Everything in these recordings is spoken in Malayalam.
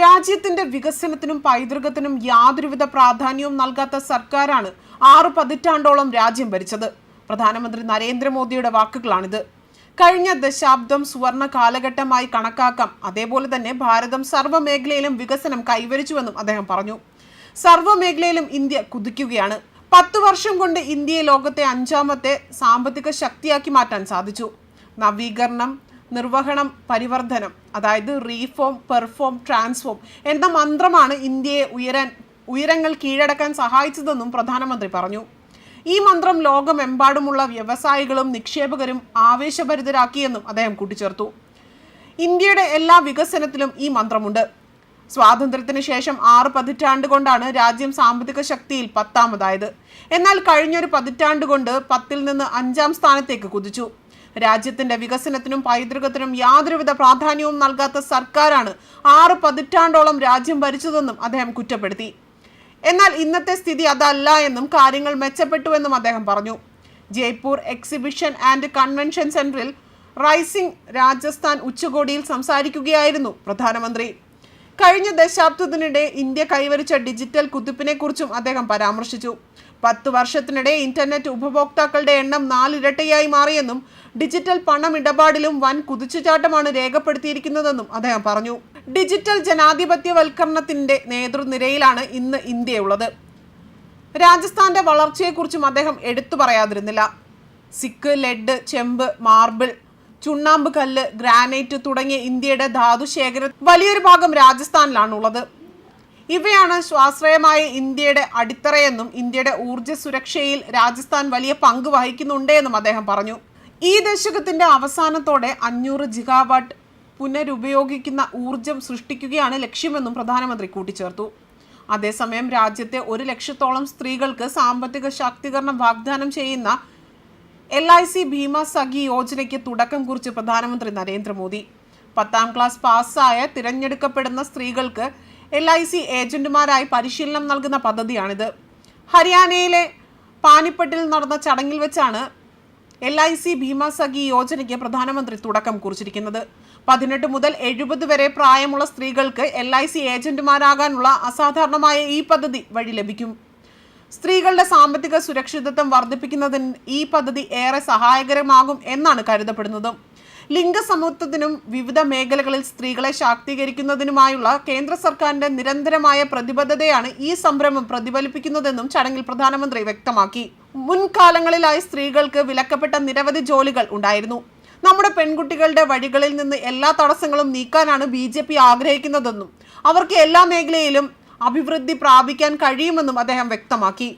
രാജ്യത്തിന്റെ വികസനത്തിനും പൈതൃകത്തിനും യാതൊരുവിധ പ്രാധാന്യവും നൽകാത്ത സർക്കാരാണ് ആറു പതിറ്റാണ്ടോളം രാജ്യം ഭരിച്ചത്. പ്രധാനമന്ത്രി നരേന്ദ്രമോദിയുടെ വാക്കുകളാണിത്. കഴിഞ്ഞ ദശാബ്ദം സുവർണ കാലഘട്ടമായി കണക്കാക്കാം. അതേപോലെ തന്നെ ഭാരതം സർവമേഖലയിലും വികസനം കൈവരിച്ചുവെന്നും അദ്ദേഹം പറഞ്ഞു. സർവമേഖലയിലും ഇന്ത്യ കുതിക്കുകയാണ്. പത്തു വർഷം കൊണ്ട് ഇന്ത്യയെ ലോകത്തെ അഞ്ചാമത്തെ സാമ്പത്തിക ശക്തിയാക്കി മാറ്റാൻ സാധിച്ചു. നവീകരണം നിർവഹണം പരിവർത്തനം അതായത് റീഫോം പെർഫോം ട്രാൻസ്ഫോം എന്ന മന്ത്രമാണ് ഇന്ത്യയെ ഉയരാൻ ഉയരങ്ങൾ കീഴടക്കാൻ സഹായിച്ചതെന്നും പ്രധാനമന്ത്രി പറഞ്ഞു. ഈ മന്ത്രം ലോകമെമ്പാടുമുള്ള വ്യവസായികളും നിക്ഷേപകരും ആവേശഭരിതരാക്കിയെന്നും അദ്ദേഹം കൂട്ടിച്ചേർത്തു. ഇന്ത്യയുടെ എല്ലാ വികസനത്തിലും ഈ മന്ത്രമുണ്ട്. സ്വാതന്ത്ര്യത്തിന് ശേഷം ആറ് പതിറ്റാണ്ട് കൊണ്ടാണ് രാജ്യം സാമ്പത്തിക ശക്തിയിൽ പത്താമതായത്. എന്നാൽ കഴിഞ്ഞൊരു പതിറ്റാണ്ട് കൊണ്ട് പത്തിൽ നിന്ന് അഞ്ചാം സ്ഥാനത്തേക്ക് കുതിച്ചു. രാജ്യത്തിന്റെ വികസനത്തിനും പൈതൃകത്തിനും യാതൊരുവിധ പ്രാധാന്യവും നൽകാത്ത സർക്കാരാണ് ആറ് പതിറ്റാണ്ടോളം രാജ്യം ഭരിച്ചതെന്നും അദ്ദേഹം കുറ്റപ്പെടുത്തി. എന്നാൽ ഇന്നത്തെ സ്ഥിതി അതല്ല എന്നും കാര്യങ്ങൾ മെച്ചപ്പെട്ടുവെന്നും അദ്ദേഹം പറഞ്ഞു. ജയ്പൂർ എക്സിബിഷൻ ആൻഡ് കൺവെൻഷൻ സെന്ററിൽ റൈസിംഗ് രാജസ്ഥാൻ ഉച്ചകോടിയിൽ സംസാരിക്കുകയായിരുന്നു പ്രധാനമന്ത്രി. കഴിഞ്ഞ ദശാബ്ദത്തിനിടെ ഇന്ത്യ കൈവരിച്ച ഡിജിറ്റൽ കുതിപ്പിനെക്കുറിച്ചും അദ്ദേഹം പരാമർശിച്ചു. പത്ത് വർഷത്തിനിടെ ഇന്റർനെറ്റ് ഉപഭോക്താക്കളുടെ എണ്ണം നാലിരട്ടയായി മാറിയെന്നും ഡിജിറ്റൽ പണം ഇടപാടിലും വൻ കുതിച്ചുചാട്ടമാണ് രേഖപ്പെടുത്തിയിരിക്കുന്നതെന്നും അദ്ദേഹം പറഞ്ഞു. ഡിജിറ്റൽ ജനാധിപത്യവൽക്കരണത്തിന്റെ നേതൃനിരയിലാണ് ഇന്ന് ഇന്ത്യയുള്ളത്. രാജസ്ഥാന്റെ വളർച്ചയെക്കുറിച്ചും അദ്ദേഹം എടുത്തു പറയാതിരുന്നില്ല. സിക്ക് ലെഡ് ചെമ്പ് മാർബിൾ ചുണ്ണാമ്പ് കല്ല് ഗ്രാനൈറ്റ് തുടങ്ങിയ ഇന്ത്യയുടെ ധാതുശേഖരം വലിയൊരു ഭാഗം രാജസ്ഥാനിലാണുള്ളത്. ഇവയാണ് സ്വാശ്രയമായ ഇന്ത്യയുടെ അടിത്തറയെന്നും ഇന്ത്യയുടെ ഊർജ സുരക്ഷയിൽ രാജസ്ഥാൻ വലിയ പങ്ക് വഹിക്കുന്നുണ്ട് എന്നും അദ്ദേഹം പറഞ്ഞു. ഈ ദശകത്തിന്റെ അവസാനത്തോടെ അഞ്ഞൂറ് ജിഗാവാട്ട് പുനരുപയോഗിക്കുന്ന ഊർജം സൃഷ്ടിക്കുകയാണ് ലക്ഷ്യമെന്നും പ്രധാനമന്ത്രി കൂട്ടിച്ചേർത്തു. അതേസമയം രാജ്യത്തെ ഒരു ലക്ഷത്തോളം സ്ത്രീകൾക്ക് സാമ്പത്തിക ശാക്തീകരണം വാഗ്ദാനം ചെയ്യുന്ന L I C Bima Sakhi യോജനയ്ക്ക് തുടക്കം കുറിച്ച് പ്രധാനമന്ത്രി നരേന്ദ്രമോദി. പത്താം ക്ലാസ് പാസ്സായ തിരഞ്ഞെടുക്കപ്പെടുന്ന സ്ത്രീകൾക്ക് എൽ ഐ സി ഏജന്റുമാരായി പരിശീലനം നൽകുന്ന പദ്ധതിയാണിത്. ഹരിയാനയിലെ പാനിപ്പട്ടിൽ നടന്ന ചടങ്ങിൽ വെച്ചാണ് L I C Bima Sakhi യോജനയ്ക്ക് പ്രധാനമന്ത്രി തുടക്കം കുറിച്ചിരിക്കുന്നത്. പതിനെട്ട് മുതൽ എഴുപത് വരെ പ്രായമുള്ള സ്ത്രീകൾക്ക് എൽ ഐ സി ഏജന്റുമാരാകാനുള്ള അസാധാരണമായ ഈ പദ്ധതി വഴി ലഭിക്കും. സ്ത്രീകളുടെ സാമ്പത്തിക സുരക്ഷിതത്വം വർദ്ധിപ്പിക്കുന്നതിന് ഈ പദ്ധതി ഏറെ സഹായകരമാകും എന്നാണ് കരുതപ്പെടുന്നത്. ലിംഗസമത്വത്തിനും വിവിധ മേഖലകളിൽ സ്ത്രീകളെ ശാക്തീകരിക്കുന്നതിനുമായുള്ള കേന്ദ്ര സർക്കാരിന്റെ നിരന്തരമായ പ്രതിബദ്ധതയാണ് ഈ സംരംഭം പ്രതിഫലിപ്പിക്കുന്നതെന്നും ചടങ്ങിൽ പ്രധാനമന്ത്രി വ്യക്തമാക്കി. മുൻകാലങ്ങളിലായി സ്ത്രീകൾക്ക് വിലക്കപ്പെട്ട നിരവധി ജോലികൾ ഉണ്ടായിരുന്നു. നമ്മുടെ പെൺകുട്ടികളുടെ വഴികളിൽ നിന്ന് എല്ലാ തടസ്സങ്ങളും നീക്കാനാണ് ബി ജെ പി ആഗ്രഹിക്കുന്നതെന്നും അവർക്ക് എല്ലാ മേഖലയിലും അഭിവൃദ്ധി പ്രാപിക്കാൻ കഴിയുമെന്നും അദ്ദേഹം വ്യക്തമാക്കി.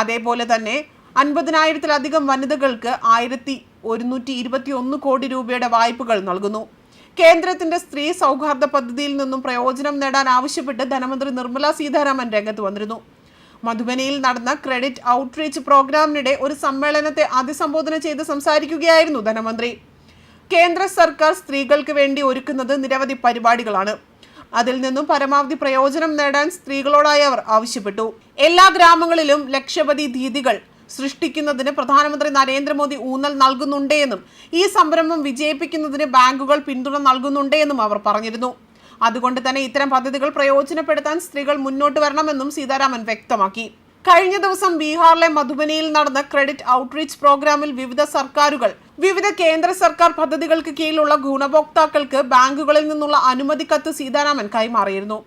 അതേപോലെ തന്നെ അൻപതിനായിരത്തിലധികം വനിതകൾക്ക് ആയിരത്തി ഒരുന്നൂറ്റി ഇരുപത്തിയൊന്ന് കോടി രൂപയുടെ വായ്പകൾ നൽകുന്നു. കേന്ദ്രത്തിന്റെ സ്ത്രീ സൗഹാർദ്ദ പദ്ധതിയിൽ നിന്നും പ്രയോജനം നേടാൻ ആവശ്യപ്പെട്ട് ധനമന്ത്രി നിർമ്മല സീതാരാമൻ രംഗത്ത് വന്നിരുന്നു. മധുബനിയിൽ നടന്ന ക്രെഡിറ്റ് ഔട്ട്റീച്ച് പ്രോഗ്രാമിനിടെ ഒരു സമ്മേളനത്തെ അഭിസംബോധന ചെയ്ത് സംസാരിക്കുകയായിരുന്നു ധനമന്ത്രി. കേന്ദ്ര സർക്കാർ സ്ത്രീകൾക്ക് വേണ്ടി ഒരുക്കുന്നത് നിരവധി പരിപാടികളാണ്. അതിൽ നിന്നും പരമാവധി പ്രയോജനം നേടാൻ സ്ത്രീകളോടായി അവർ ആവശ്യപ്പെട്ടു. എല്ലാ ഗ്രാമങ്ങളിലും ലക്ഷപതി ദീദികൾ സൃഷ്ടിക്കുന്നതിന് പ്രധാനമന്ത്രി നരേന്ദ്രമോദി ഊന്നൽ നൽകുന്നുണ്ട് എന്നും ഈ സംരംഭം വിജയിപ്പിക്കുന്നതിന് ബാങ്കുകൾ പിന്തുണ നൽകുന്നുണ്ട് എന്നും അവർ പറഞ്ഞിരുന്നു. അതുകൊണ്ട് തന്നെ ഇത്തരം പദ്ധതികൾ പ്രയോജനപ്പെടുത്താൻ സ്ത്രീകൾ മുന്നോട്ട് വരണമെന്നും സീതാരാമൻ വ്യക്തമാക്കി. കഴിഞ്ഞ ദിവസം ബീഹാറിലെ മധുബനിയിൽ നടന്ന ക്രെഡിറ്റ് ഔട്ട്റീച്ച് പ്രോഗ്രാമിൽ വിവിധ സർക്കാരുകൾ വിവിധ കേന്ദ്ര സർക്കാർ പദ്ധതികൾക്ക് കീഴിലുള്ള ഗുണഭോക്താക്കൾക്ക് ബാങ്കുകളിൽ നിന്നുള്ള അനുമതി കത്ത് സീതാരാമൻ കൈമാറിയിരുന്നു.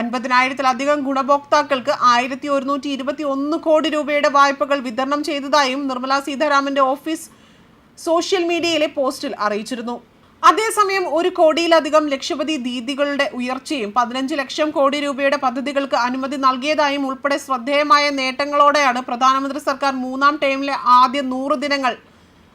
അൻപതിനായിരത്തിലധികം ഗുണഭോക്താക്കൾക്ക് ആയിരത്തി ഒരുന്നൂറ്റി ഇരുപത്തി ഒന്ന് കോടി രൂപയുടെ വായ്പകൾ വിതരണം ചെയ്തതായും നിർമ്മലാ സീതാരാമന്റെ ഓഫീസ് സോഷ്യൽ മീഡിയയിലെ പോസ്റ്റിൽ അറിയിച്ചിരുന്നു. അതേസമയം ഒരു കോടിയിലധികം ലക്ഷപതി ദീദികളുടെ ഉയർച്ചയും പതിനഞ്ച് ലക്ഷം കോടി രൂപയുടെ പദ്ധതികൾക്ക് അനുമതി നൽകിയതായും ഉൾപ്പെടെ ശ്രദ്ധേയമായ നേട്ടങ്ങളോടെയാണ് പ്രധാനമന്ത്രി സർക്കാർ മൂന്നാം ടേമിലെ ആദ്യ നൂറ് ദിനങ്ങൾ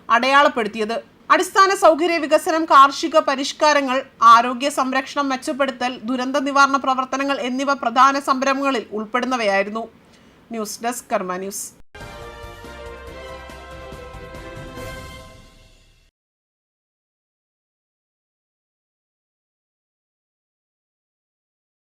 അടയാളപ്പെടുത്തിയത്. അടിസ്ഥാന സൗകര്യ വികസനം കാർഷിക പരിഷ്കാരങ്ങൾ ആരോഗ്യ സംരക്ഷണം മെച്ചപ്പെടുത്തൽ ദുരന്ത നിവാരണ പ്രവർത്തനങ്ങൾ എന്നിവ പ്രധാന സംരംഭങ്ങളിൽ ഉൾപ്പെടുന്നവയായിരുന്നു. News desk Karma news.